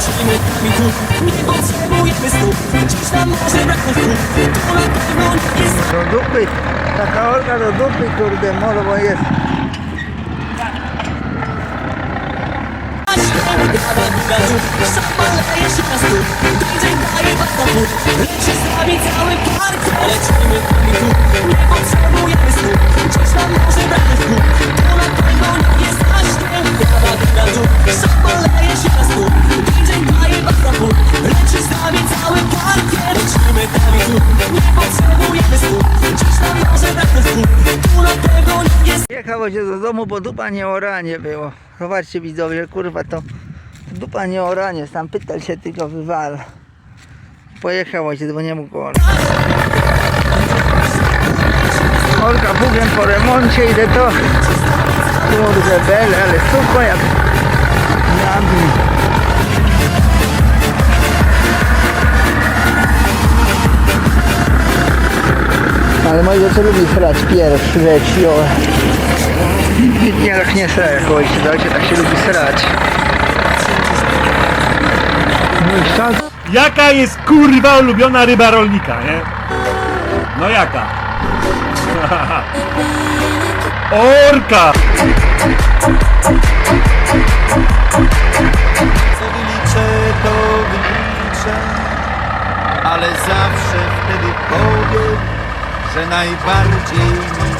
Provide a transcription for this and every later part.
lecimy mi tu Nie potrzebujemy stóp Dziś nam może braknąć stóp To na pewno nie jest. Do dupy, taka orka do dupy, kurde, molo, jest. Szampan leje się na stół Jechało się do domu, bo dupa nie oranie było. Zobaczcie widzowie, kurwa to dupa nie oranie, sam pytal się tylko wywala. Pojechało się, bo nie mógł orać. Olka bugiem po remoncie, idę to. Kurde bele, ale sucho jak jadni. Ale moje dziecko lubi srać pierwszy leci, Nie, tak nie sra jak ojciec, ojciec tak się lubi srać. No i. Jaka jest kurwa ulubiona ryba rolnika, nie? No jaka? Orka! Co wyliczę, to wyliczę, ale zawsze wtedy powiem, że najbardziej mi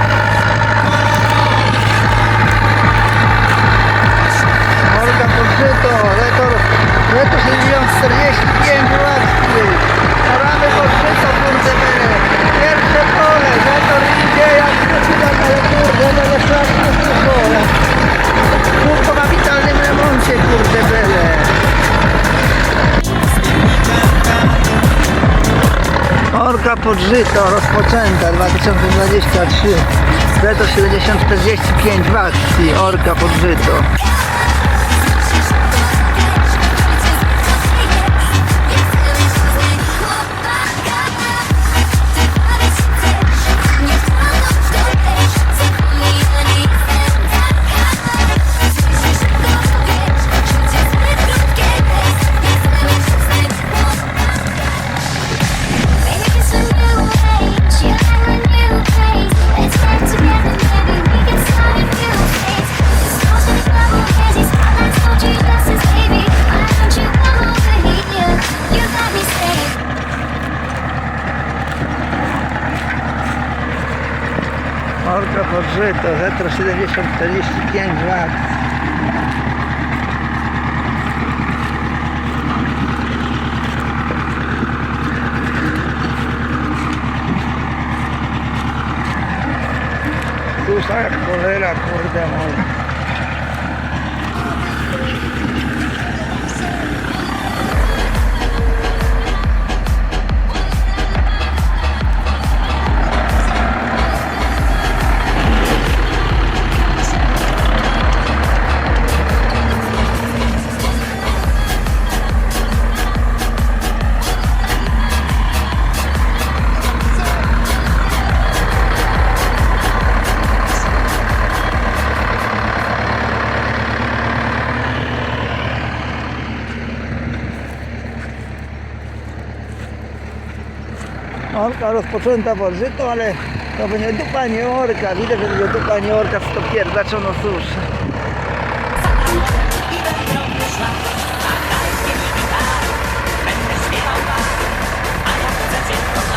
Orka podżyto, rozpoczęta 2023 Reto 7045 w akcji, Orka podżyto Orka podżyto, Retro 7045 w akcji Susza jak cholera, kurde moja. Orka rozpoczęta pod żyto, ale to będzie dupa nie orka. Widać, że będzie dupa nie orka z to pierdaczono suszy. Będę śpiewał a ja chcę cię